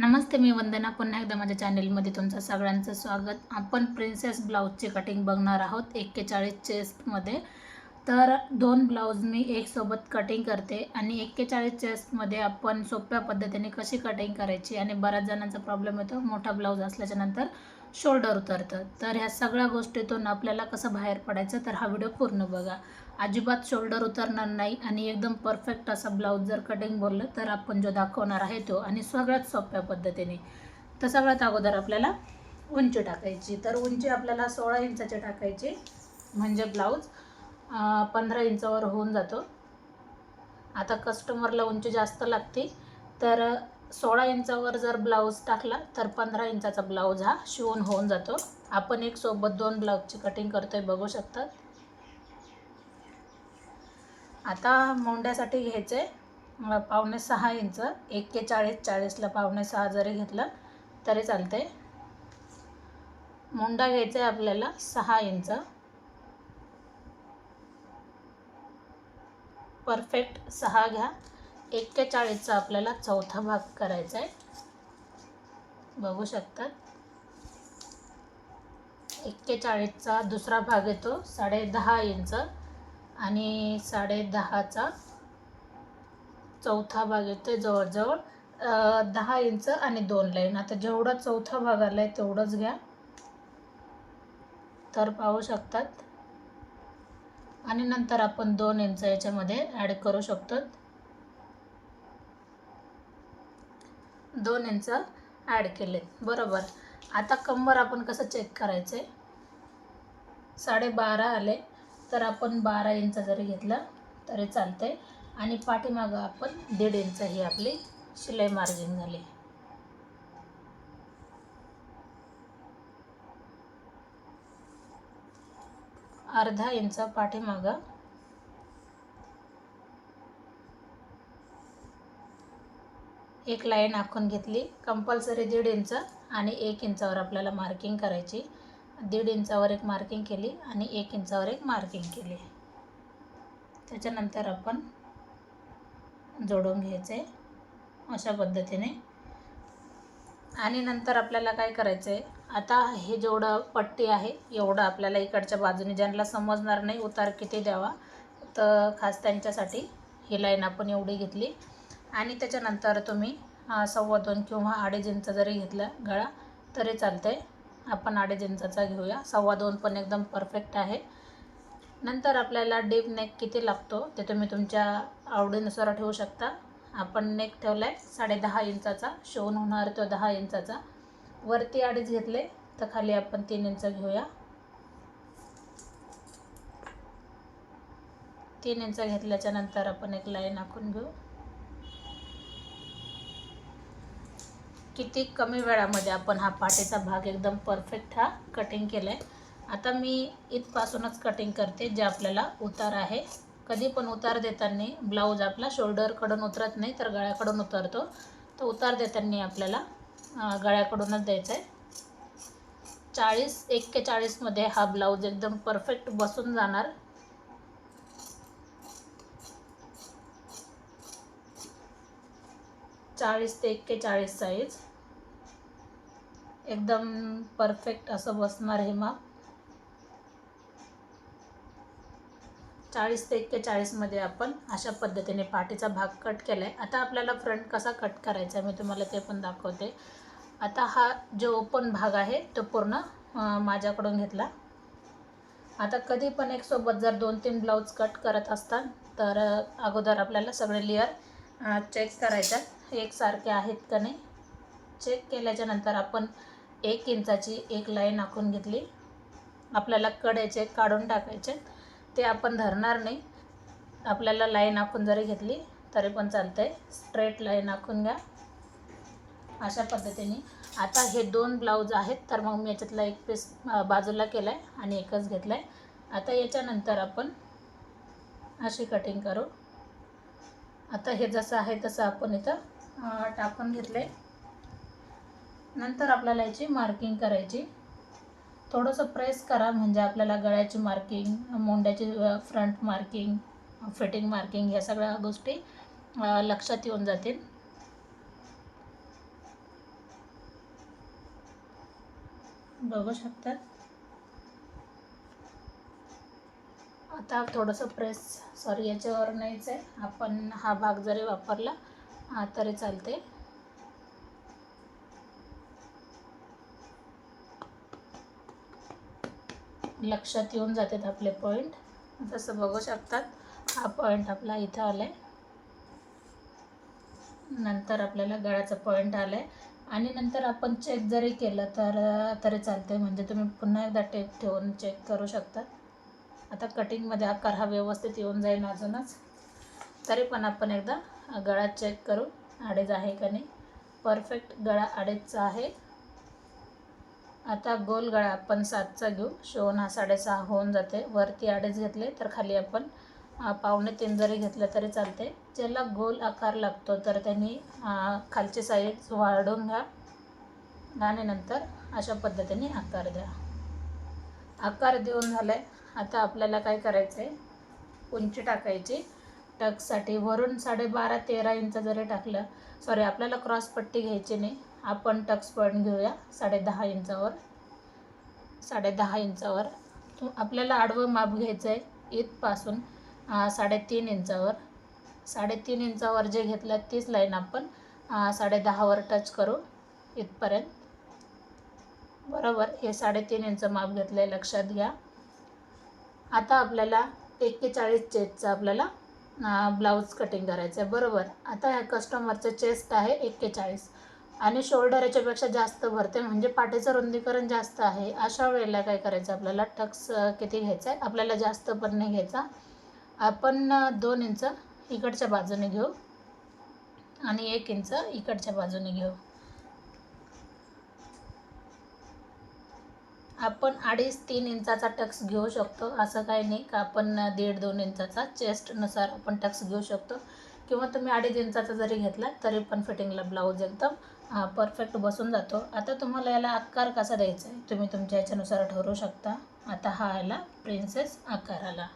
नमस्ते मी वंदना. पुन्हा एकदा माझ्या चॅनेलमध्ये तुमचं सगळ्यांचं स्वागत. आपण प्रिन्सेस ब्लाऊजची कटिंग बघणार आहोत एक्केचाळीस चेस्टमध्ये तर दोन ब्लाऊज मी एकसोबत कटिंग करते आणि एक्केचाळीस चेस्टमध्ये आपण सोप्या पद्धतीने कशी कटिंग करायची आणि बऱ्याच जणांचा प्रॉब्लेम येतो मोठा ब्लाऊज असल्याच्यानंतर शोल्डर उतरतं. तर ह्या सगळ्या गोष्टीतून आपल्याला कसं बाहेर पडायचं तर हा व्हिडिओ पूर्ण बघा. अजिबात शोल्डर उतरणार नाही आणि एकदम परफेक्ट असा ब्लाऊज जर कटिंग बोललं तर आपण जो दाखवणार आहे तो आणि सगळ्यात सोप्या पद्धतीने. तर सगळ्यात अगोदर आपल्याला उंची टाकायची. तर उंची आपल्याला सोळा इंचाची टाकायची म्हणजे ब्लाऊज पंधरा इंचावर होऊन जातो. आता कस्टमरला उंची जास्त लागते तर सोळा इंचावर जर ब्लाऊज टाकला तर पंधरा इंचाचा ब्लाऊज हा शिवून होऊन जातो. आपण एक सोबत दोन ब्लाऊजची कटिंग करतोय बघू शकतात. आता मोंड्यासाठी घ्यायचं आहे पावणे सहा इंच एक्केचाळीस चाळीसला पावणे सहा जरी घेतलं तरी चालते मोंडा घ्यायचा आहे आपल्याला सहा इंच. परफेक्ट सहा घ्या. एक्केचाळीसचा आपल्याला चौथा भाग करायचा आहे. बघू शकतात. एक्केचाळीसचा दुसरा भाग येतो साडे दहा इंच. आणि साडे दहाचा चौथा भाग येतो जवळजवळ. दहा इंच आणि दोन लाईन. आता जेवढा चौथा भाग आला आहे तेवढंच घ्या. तर पाहू शकतात. आणि नंतर आपण दोन इंच याच्यामध्ये ॲड करू शकतो दोन इंच ॲड केले बरोबर. आता कंबर आपण कसं चेक करायचं आहे साडेबारा आले. तर आपण बारा इंच जरी घेतला तरी चालतं आहे आणि पाठीमागं आपण दीड इंच ही आपली शिलाई मार्जिन झाली. अर्धा इंच पाठीमागं. एक लाईन आखून घेतली. कंपल्सरी दीड इंच आणि एक इंचावर आपल्याला मार्किंग करायची. दीड इंचावर एक मार्किंग केली आणि एक इंचावर एक मार्किंग केली. त्याच्यानंतर आपण जोडून घ्यायचे अशा पद्धतीने. आणि नंतर आपल्याला काय करायचं आहे आता हे जेवढं पट्टी आहे एवढं आपल्याला इकडच्या बाजूने ज्यांना समजणार नाही उतार किती द्यावा तर खास त्यांच्यासाठी ही लाईन आपण एवढी घेतली. आणि त्याच्यानंतर तुम्ही सव्वा दोन किंवा अडीच इंच जरी घेतला गळा तरी चालते आपण अडीच इंचाचा घेऊया. सव्वा दोन पण एकदम परफेक्ट आहे. नंतर आपल्याला डीप नेक किती लागतो ते तुम्ही तुमच्या आवडीनुसार ठेवू शकता. आपण नेक ठेवला आहे साडे दहा इंचाचा. शिवून होणार तो दहा इंचाचा. वरती अडीच घेतले तर खाली आपण तीन इंच घेऊया. तीन इंच घेतल्याच्या नंतर आपण एक लाईन आखून घेऊ. किती कमी वेळामध्ये आपण हा पाठीचा भाग एकदम परफेक्ट हा कटिंग केला आहे आता मी इथपासूनच कटिंग करते जे आपल्याला उतार आहे. कधी पण उतार देताना ब्लाऊज आपला शोल्डरकडून उतरत नाही तर गळ्याकडून उतरतो. तर उतार देताना आपल्याला गळ्याकडूनच द्यायचा आहे चाळीस एक्केचाळीसमध्ये हा ब्लाऊज एकदम परफेक्ट बसून जाणार. चाळीस ते एक्केचाळीस साईज एकदम परफेक्ट असं बसणार हे माप चाळीस ते एक्केचाळीसमध्ये आपण अशा पद्धतीने पाठीचा भाग कट केला आहे आता आपल्याला फ्रंट कसा कट करायचा आहे मी तुम्हाला ते पण दाखवते. आता हा जो ओपन भाग आहे तो पूर्ण माझ्याकडून घेतला. आता कधी पण एक सोबत जर दोन तीन ब्लाऊज कट करत असतात तर अगोदर आपल्याला सगळे लेअर चेक करायच्यात एकसारखे आहेत का नाही? चेक केल्याच्यानंतर आपण एक इंचाची एक लाईन आखून घेतली. आपल्याला कड्याचे काढून टाकायचे. ते आपण धरणार नाही. आपल्याला लाईन आखून जरी घेतली तरी पण चालतं आहे स्ट्रेट लाईन आखून घ्या. अशा पद्धतीने. आता हे दोन ब्लाऊज आहेत तर मग मी याच्यातला एक पीस बाजूला केला आहे आणि एकच घेतला आहे आता याच्यानंतर आपण अशी कटिंग करू. आता हे जसं आहे तसं आपण इथं टाकून घेतलं आहे नंतर आपल्याला याची मार्किंग करायची. थोडंसं प्रेस करा म्हणजे आपल्याला गळ्याची मार्किंग मोंड्याची फ्रंट मार्किंग फिटिंग मार्किंग ह्या सगळ्या गोष्टी लक्षात येऊन जातील. बघू शकतात आता थोडंसं प्रेस सॉरी याच्यावर नाहीच आहे. आपण हा भाग जरी वापरला तरी चालते लक्षात येऊन जातात आपले पॉईंट जसं बघू शकतात. हा पॉईंट आपला इथं आला आहे नंतर आपल्याला गळ्याचा पॉईंट आला आहे आणि नंतर आपण चेक जरी केलं तर तरी चालते म्हणजे तुम्ही पुन्हा एकदा टेप ठेवून चेक करू शकता. आता कटिंगमध्ये आकार हा व्यवस्थित येऊन जाईल अजूनच. तरी पण आपण एकदा गळा चेक करू. अडीच आहे का नाही? परफेक्ट गळा अडीचचा आहे. आता गोल गळा आपण सातचा घेऊ. शोन हा साडेसहा होऊन जाते. वरती अडीच घेतले तर खाली आपण पावणे तीन जरी घेतलं तरी चालते. ज्याला गोल आकार लागतो तर त्यांनी खालची साईज वाढून घ्या आणि नंतर अशा पद्धतीने आकार द्या. आकार देऊन झालं आहे आता आपल्याला काय करायचं आहे उंची टाकायची. टकसाठी वरून साडेबारा तेरा इंच जरी टाकलं सॉरी आपल्याला क्रॉस पट्टी घ्यायची नाही. आपण टक्स पॉईंट घेऊया साडेदहा इंचावर. साडेदहा इंचावर. आपल्याला आडवं माप घ्यायचं आहे इथपासून साडेतीन इंचावर. साडेतीन इंचावर जे घेतलं तीच लाईन आपण साडेदहावर टच करू इथपर्यंत. बरोबर हे साडेतीन इंच माप घेतलं आहे लक्षात घ्या. आता आपल्याला एक्केचाळीस चेसचं आपल्याला ब्लाऊज कटिंग करायचं आहे बरोबर. आता ह्या कस्टमरचं चेस्ट आहे एक्केचाळीस. आणि शोल्डर याच्यापेक्षा जास्त भरते. म्हणजे पाठीचं रुंदीकरण जास्त आहे. अशा वेळेला काय करायचं? आपल्याला टक्स किती घ्यायचा आहे आपल्याला जास्त पण नाही घ्यायचा. आपण दोन इंच इकडच्या बाजूने घेऊ आणि एक इंच इकडच्या बाजूने घेऊ. आपण अडीच तीन इंचाचा टक्स घेऊ शकतो. असं काही नाही का? आपण दीड दोन इंचाचा चेस्टनुसार आपण टक्स घेऊ शकतो. किंवा तुम्ही अडीच इंचाचा जरी घेतला तरी पण फिटिंगला ब्लाऊज एकदम परफेक्ट बसून जातो. आता तुम्हाला याला आकार कसा द्यायचा आहे? तुम्ही तुमच्या याच्यानुसार ठरवू शकता. आता हा आला प्रिन्सेस आकार आला.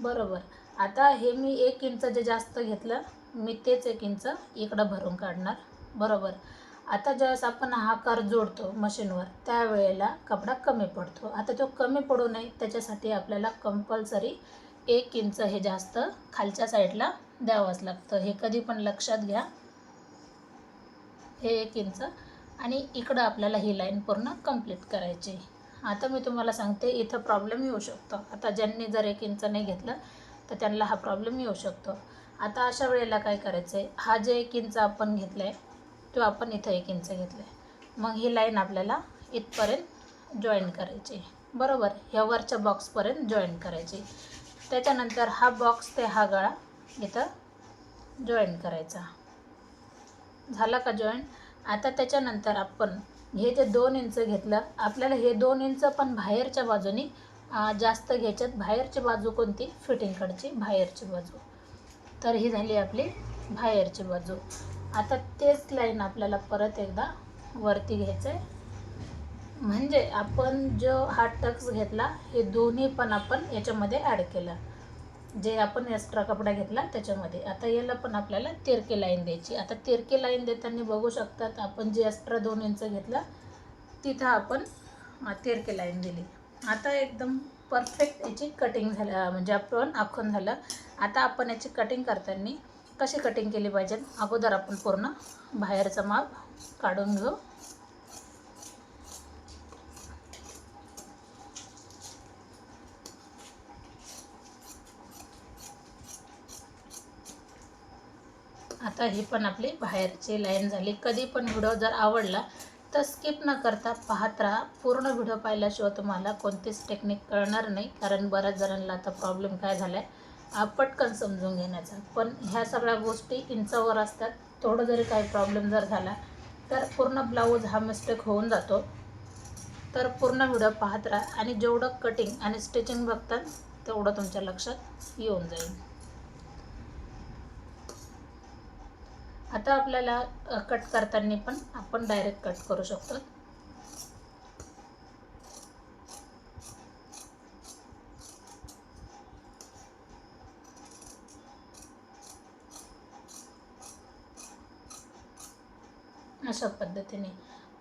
बरोबर. आता हे मी एक इंच जे जास्त घेतलं मी तेच एक इंच इकडं भरून काढणार. बरोबर. आता ज्यावेळेस आपण हा आकार जोडतो मशीनवर त्यावेळेला कपडा कमी पडतो. आता तो कमी पडू नये त्याच्यासाठी आपल्याला कंपल्सरी एक इंच हे जास्त खालच्या साईडला द्यावंच लागतं. हे कधी पण लक्षात घ्या. हे एक इंच. आणि इकडं आपल्याला ही लाईन पूर्ण कंप्लीट करायची. आता मी तुम्हाला सांगते इथं प्रॉब्लेम येऊ शकतो. आता ज्यांनी जर एक इंच नाही घेतलं तर त्यांना हा प्रॉब्लेम येऊ शकतो. आता अशा वेळेला काय करायचं आहे हा जे एक इंच आपण घेतला आहे तो आपण इथं एक इंच घेतला आहे मग ही लाईन आपल्याला इथपर्यंत जॉईन करायची. बरोबर? ह्या वरच्या बॉक्सपर्यंत जॉईन करायची. त्याच्यानंतर हा बॉक्स ते हा गळा इथं जॉईन करायचा. झाला का जॉईन आता त्याच्यानंतर आपण हे जे दोन इंच घेतलं आपल्याला हे दोन इंच पण बाहेरच्या बाजूनी जास्त घ्यायच्यात. बाहेरची बाजू कोणती? फिटिंगकडची बाहेरची बाजू. तर ही झाली आपली बाहेरची बाजू. आता तेच लाईन आपल्याला परत एकदा वरती घ्यायचं आहे म्हणजे आपण जो हा टक्स घेतला हे दोन्ही पण आपण याच्यामध्ये ॲड केलं. जे आपण एक्स्ट्रा कपडा घेतला त्याच्यामध्ये. आता याला पण आपल्याला तिरकी लाईन द्यायची. आता तिरकी लाईन देताना बघू शकतात आपण जे एक्स्ट्रा दोन इंच घेतलं तिथं आपण तिरकी लाईन दिली. आता एकदम परफेक्ट याची कटिंग झालं म्हणजे आपण आखून झालं. आता आपण याची कटिंग करताना कशी कटिंग केली पाहिजे? अगोदर आपण पूर्ण बाहेरचं माप काढून घेऊ. आता ही पण आपली बाहेरची लाईन झाली. कधी पण व्हिडिओ जर आवडला तर स्किप न करता पाहत राहा. पूर्ण व्हिडिओ पाहिल्याशिवाय तुम्हाला कोणतीच टेक्निक कळणार नाही कारण बऱ्याच जणांना आता प्रॉब्लेम काय झाला आहे पटकन समजून घेण्याचा. पण ह्या सगळ्या गोष्टी इंचावर असतात. थोडं जरी काही प्रॉब्लेम जर झाला तर पूर्ण ब्लाऊज हा मिस्टेक होऊन जातो. तर पूर्ण व्हिडिओ पाहत राहा आणि जेवढं कटिंग आणि स्टिचिंग बघतात तेवढं तुमच्या लक्षात येऊन जाईल. आता आपल्याला कट करताना पण आपण डायरेक्ट कट करू शकतो. अशा पद्धतीने.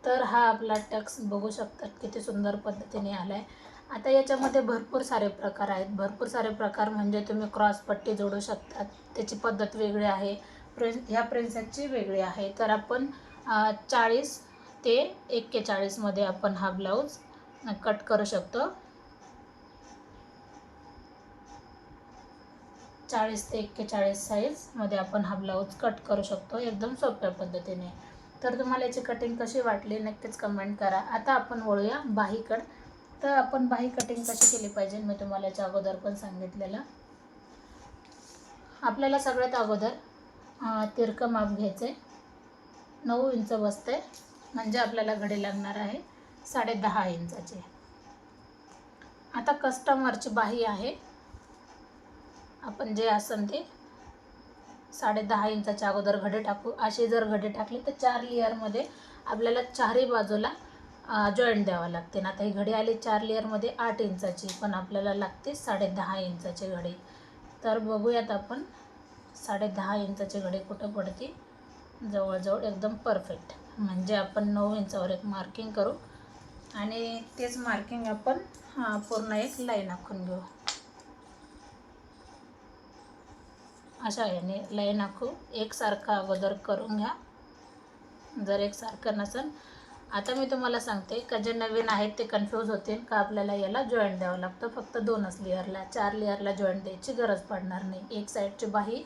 तर हा आपला टक्स बघू शकतात किती सुंदर पद्धतीने आला आहे आता याच्यामध्ये भरपूर सारे प्रकार आहेत. भरपूर सारे प्रकार म्हणजे तुम्ही क्रॉस पट्टी जोडू शकतात. त्याची पद्धत वेगळी आहे. प्रिन्स ह्या प्रिन्सेसची वेगळी आहे. तर आपण चाळीस ते एक्केचाळीसमध्ये आपण हा ब्लाऊज कट करू शकतो. चाळीस ते एक्केचाळीस साईजमध्ये आपण हा ब्लाऊज कट करू शकतो एकदम सोप्या पद्धतीने. तर तुम्हाला याची कटिंग कशी वाटली नक्कीच कमेंट करा. आता आपण वळूया बाहीकड. तर आपण बाही कटिंग कशी केली पाहिजे मी तुम्हाला याच्या अगोदर पण सांगितलेलं. आपल्याला सगळ्यात अगोदर तिरकं माप घ्यायचं. आहे नऊ इंच बसते म्हणजे आपल्याला घडी लागणार आहे साडे दहा इंचाची. आता कस्टमरची बाही आहे. आपण जे असन ते साडे दहा इंचाच्या अगोदर घडे टाकू. अशी जर घडे टाकली तर चार लेअरमध्ये आपल्याला चारही बाजूला जॉईंट द्यावं लागते. ना आता ही घडी आली चार लेअरमध्ये आठ इंचाची पण आपल्याला लागते साडे दहा इंचाची घडे. तर बघूयात आपण साडेदहा इंचाचे इंचाची घडी कुठं पडते जवळजवळ एकदम परफेक्ट म्हणजे आपण नऊ इंचावर एक मार्किंग करू. आणि तेच मार्किंग आपण हां पूर्ण एक लाईन आखून घेऊ. अशा याने लाईन आखू. एकसारखा अगोदर करून घ्या. जर एकसारखं नसेल आता मी तुम्हाला सांगते का जे नवीन आहेत ते कन्फ्यूज होतील का आपल्याला याला जॉईंट द्यावं लागतं. फक्त दोनच लेअरला चार लेअरला जॉईंट द्यायची गरज पडणार नाही. एक साईडची बाही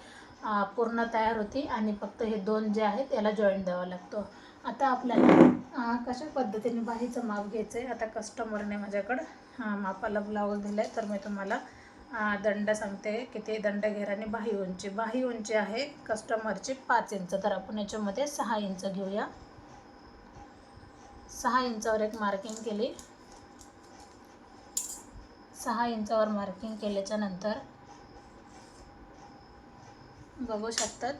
पूर्ण तयार होती आणि फक्त हे दोन जे आहेत याला जॉईंट द्यावा लागतो. आता आपल्याला कशा पद्धतीने बाहीचं माप घ्यायचं आहे आता कस्टमरने माझ्याकडं मापाला ब्लाऊज दिला आहे तर मी तुम्हाला दंड सांगते किती दंड घेर आणि बाही उंची. बाही उंची आहे कस्टमरची पाच इंच. तर आपण याच्यामध्ये सहा इंच घेऊया. सहा इंचावर एक मार्किंग केली. सहा इंचावर मार्किंग केल्याच्यानंतर बघू शकतात.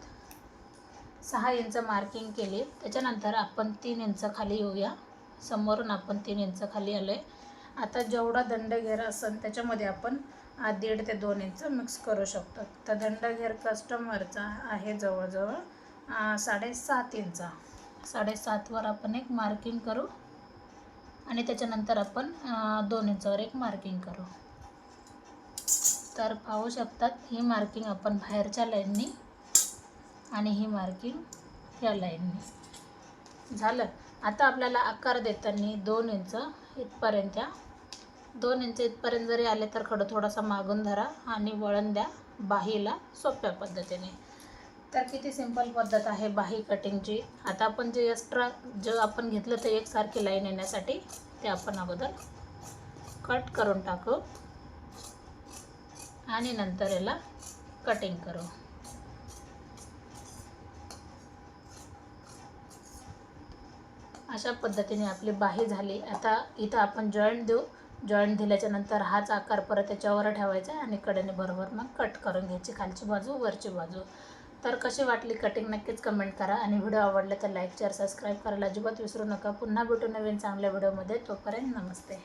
सहा इंच मार्किंग केली. त्याच्यानंतर आपण तीन इंच खाली येऊया. समोरून आपण तीन इंच खाली आलो आहे आता जेवढा दंडघेर असेल त्याच्यामध्ये आपण दीड ते दोन इंच मिक्स करू शकतो. तर दंडघेर कस्टमरचा आहे जवळजवळ साडेसात इंच साडेसातवर आपण एक मार्किंग करू. आणि त्याच्यानंतर आपण दोन इंचावर एक मार्किंग करू. तर पाहू शकतात ही मार्किंग आपण बाहेरच्या लाईननी आणि ही मार्किंग ह्या लाईननी झालं. आता आपल्याला आकार देताना दोन इंच इथपर्यंत या. दोन इंच इथपर्यंत जरी आले तर खडं थोडासा मागून धरा आणि वळण द्या बाहीला सोप्या पद्धतीने. तर किती सिंपल पद्धत आहे बाही कटिंगची आता आपण जे एक्स्ट्रा जे आपण घेतलं ते एकसारखी लाईन येण्यासाठी ते आपण अगोदर कट करून टाकू. आणि नंतर याला कटिंग करू. अशा पद्धतीने आपली बाही झाली. आता इथं आपण जॉईंट देऊ. जॉईंट दिल्याच्या नंतर हाच आकार परत त्याच्यावर ठेवायचा आणि कडेने बरोबर मग कट करून घ्यायची खालची बाजू वरची बाजू. तर कशी वाटली कटिंग नक्कीच कमेंट करा आणि व्हिडिओ आवडला तर लाईक शेअर सबस्क्राईब करायला अजिबात विसरू नका. पुन्हा भेटू नवीन चांगल्या व्हिडिओमध्ये तोपर्यंत नमस्ते.